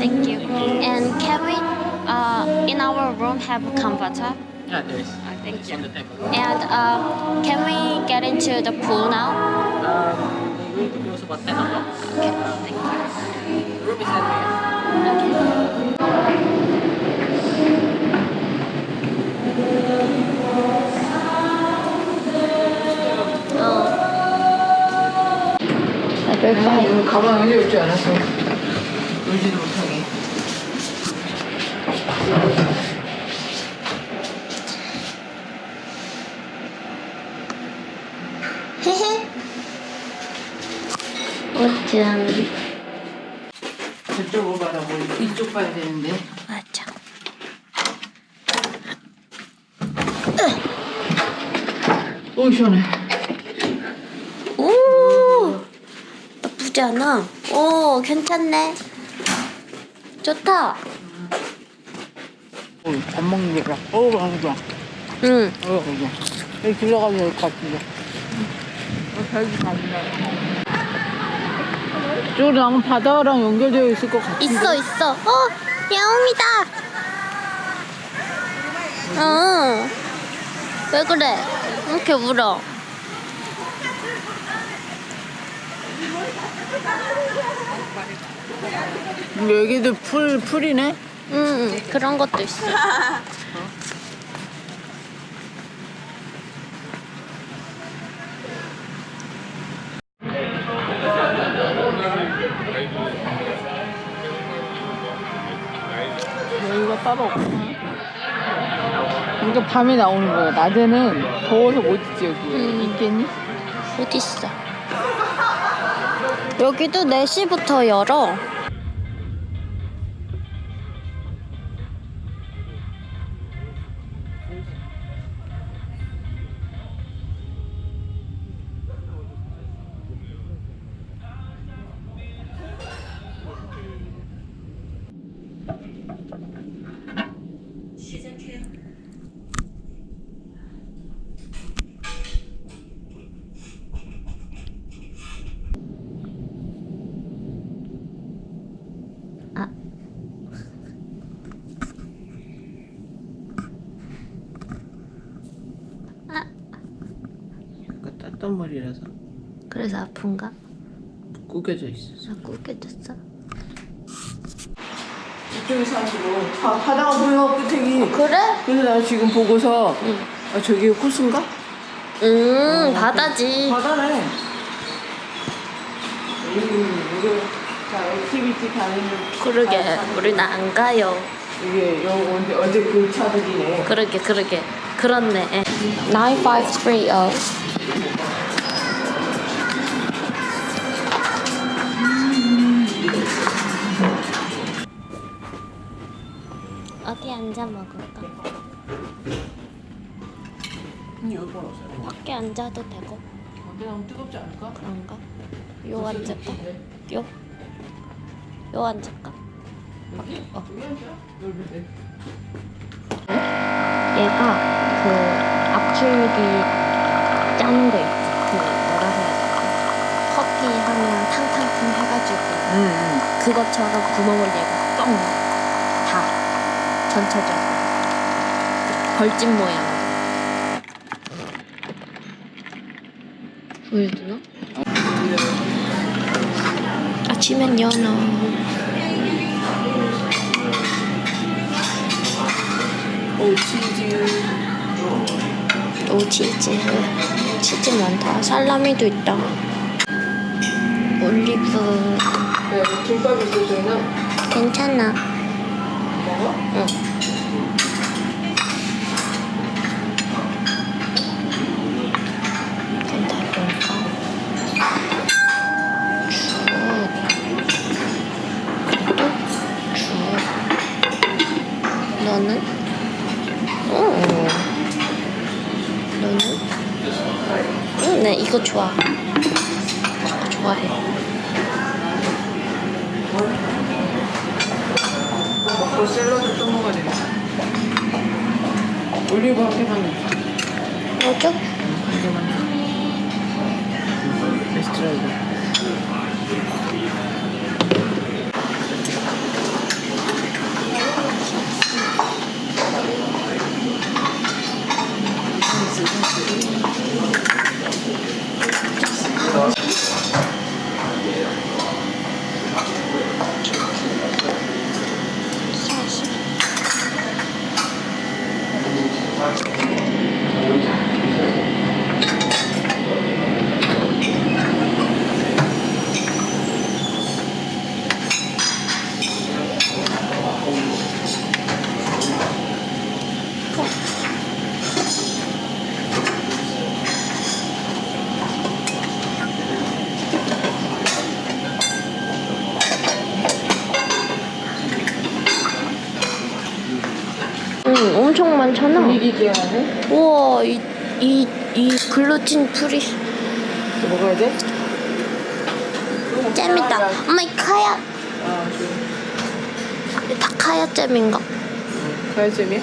Thank you. And can we, uh, in our room, have a comforter? Yeah, there is. Uh, thank it's you. On the table. And uh, can we get into the pool now? Um, we need to close about 10 o'clock. Okay, thank you. Room is at Okay. 아, 오늘 가방 여기 올줄 알았어. 울지도 못하게. 헤헤. 어쩜. 저쪽으로 바라보고 이쪽 봐야 되는데. 맞아. 오, 시원해. 나쁘지 않아. 오, 괜찮네. 좋다. 오, 밥 먹는 게 봐. 어우, 맛있다. 응. 어, 여기. 여기 들어가면 될것 같은데. 어, 별이. 저쪽으로 나면 바다랑 연결되어 있을 것 같은데. 있어, 있어. 어, 야옹이다. 어. 왜 그래? 왜 이렇게 울어? 여기도 풀, 풀이네? 응, 그런 것도 있어. 여기가 따로 없구나. 이게 밤에 나오는 거야. 낮에는 더워서 못 있지, 여기. 음. 있겠니? 어딨어? 여기도 4시부터 열어. 땄단 머리라서 그래서 아픈가? 구겨져 있어. 자꾸 깨졌어. 이쪽에서 하시고 바, 바다가 보여, 끝에기. 그래? 그래서 나 지금 보고서 응. 아, 저기 호수인가? 음, 바다지. 바다네. 여기, 여기, 자, 액티비티 다니는. 그러게, 우리는 안 가요. 이게 여 언제 어제 그 차들이네. 그러게, 그러게. 그렇네. 9530. 어디 앉아 먹을까? 응, 여기. 밖에 앉아도 되고 근데 너무 뜨겁지 않을까? 그런가? 요 앉을까? 요? 요 앉을까? 밖에, 어. 여기 앉아. 여기 돼. 얘가 그 앞줄기 짜는 거 있지. 그 뭐라 해야 되지? 커피 하면 탕탕탕 해가지고 응, 응. 그것처럼 구멍을 얘가 뻥다 전체적으로 벌집 모양. 보여주나? 아침엔 연어. 오, 치즈. 오 치즈. 치즈 많다. 살라미도 있다. 올리브. 네, 김밥 있어, 저희는. 괜찮아. 응. 너는? 어. 너는? 응, 네, 이거 좋아. 저거 좋아해. 먹고 샐러드 또 먹어야 되겠다. 올리브 한 개만 넣자. 이쪽? 베스트라이더. 응, 엄청 많잖아. 우와, 이, 이, 이 글루틴 프리. 또 먹어야 돼? 잼이다. 엄마, 이 카야. 아, 그다 카야 잼인가? 가야잼이야?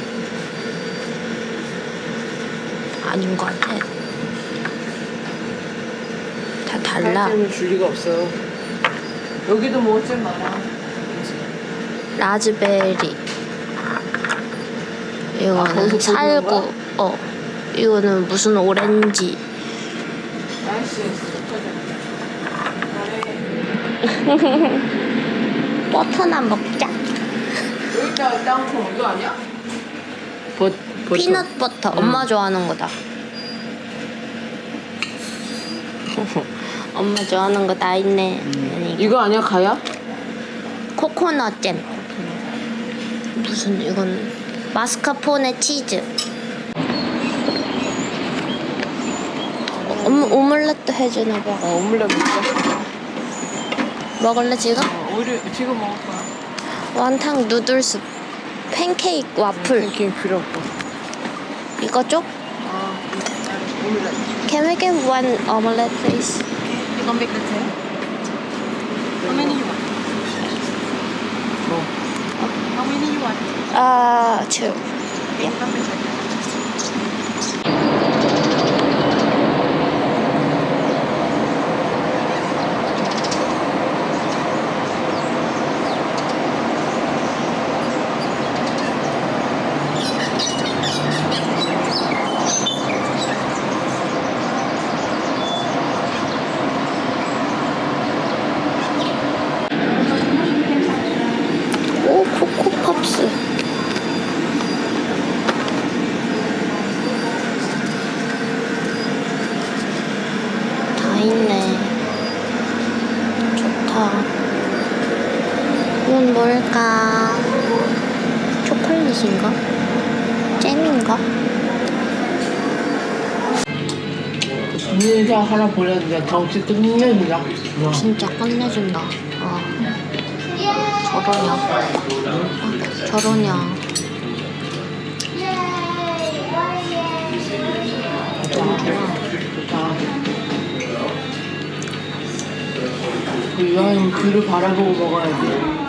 아닌 것 같아. 다 달라. 가야잼을 줄 리가 없어. 여기도 뭐잼 많아. 라즈베리. 아, 이거는 거기서 살구. 어. 이거는 무슨 오렌지. 날씨 버터나 먹자. 여기다 땅콩 이거 아니야? 버, 버터. 피넛 버터. 엄마 좋아하는 거다. 엄마 좋아하는 거 다 있네. 아니, 이거 아니야 가야? 코코넛 잼. 무슨 이건 마스카포네 치즈. 옴, 오믈렛도 해주나 봐. 어 오믈렛 먹자. 먹을래 지금? 어, 우리 지금 먹을 거야. 완탕 누들숲. 팬케이크 와플. 이렇게 필요 없고. 이거 쪽? 아 오믈렛. Can we get one omelette please? The ten? How many you want? 뭐? How many you want? Uh, two. Yeah. 인사 하나. 덩치 끝내주자. 어. 진짜 끝내준다. 어. 저러냐. 어, 저러냐. 좋다. 그 뒤를 바라보고 먹어야 돼.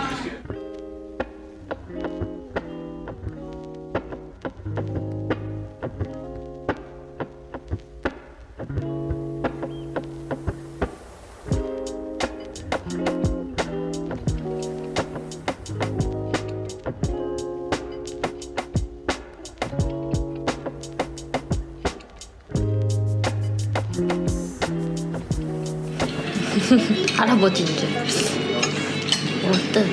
할아버지인 줄. 어때?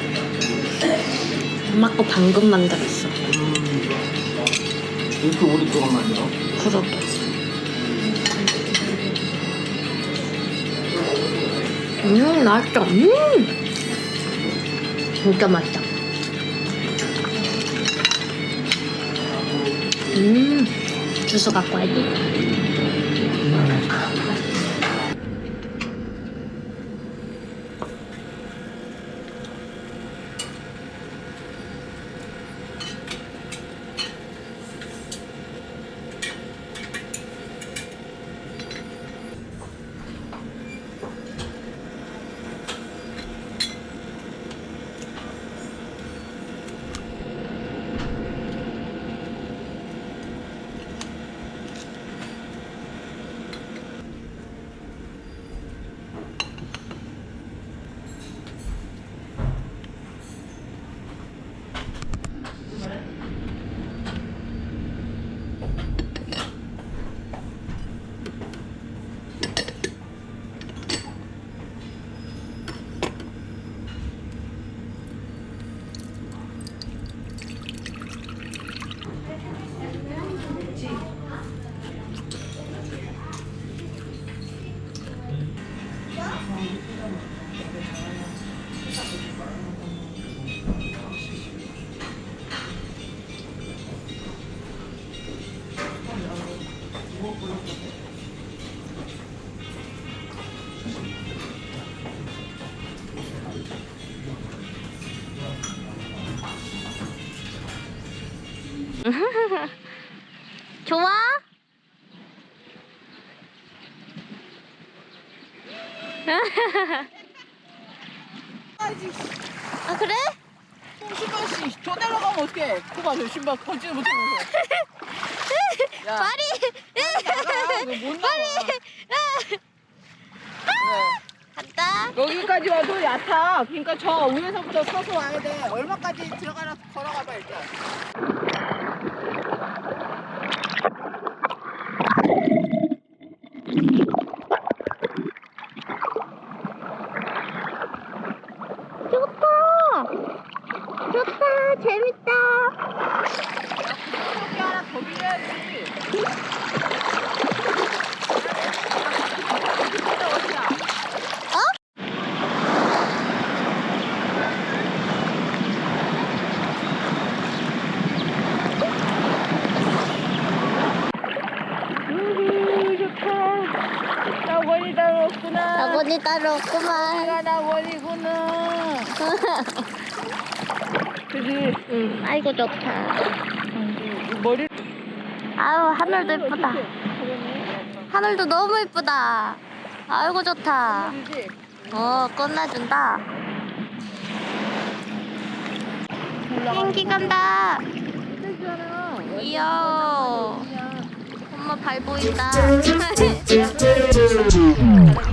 엄마 거 방금 만들었어. 이렇게 오랫동안 만들어? 그러게. 음, 맛있다. 음! 진짜 맛있다. 음, 주스 갖고 와야지. 아 그래? 신발 씨, 저 내려가면 어떡해? 그봐, 저 신발 걷지도 못하면서. 야, 나가, 너못 나와. 간다. 여기까지 와도 얕아. 그러니까 저 위에서부터 서서 와야 돼. 얼마까지 들어가나 걸어가봐 일단. 좋다. 좋다. 재밌다. 여기 하나 더 빌려야지. 우후, 좋다. 나 원이 따로 없구나. 아버지 따로 없구만. 내가 나 원이구나. 그지? 응. 아이고 좋다. 머리 아유 하늘도 예쁘다. 하늘도 너무 예쁘다. 아이고 좋다. 어 끝내준다. 비행기 간다. 이야. 엄마 발 보인다.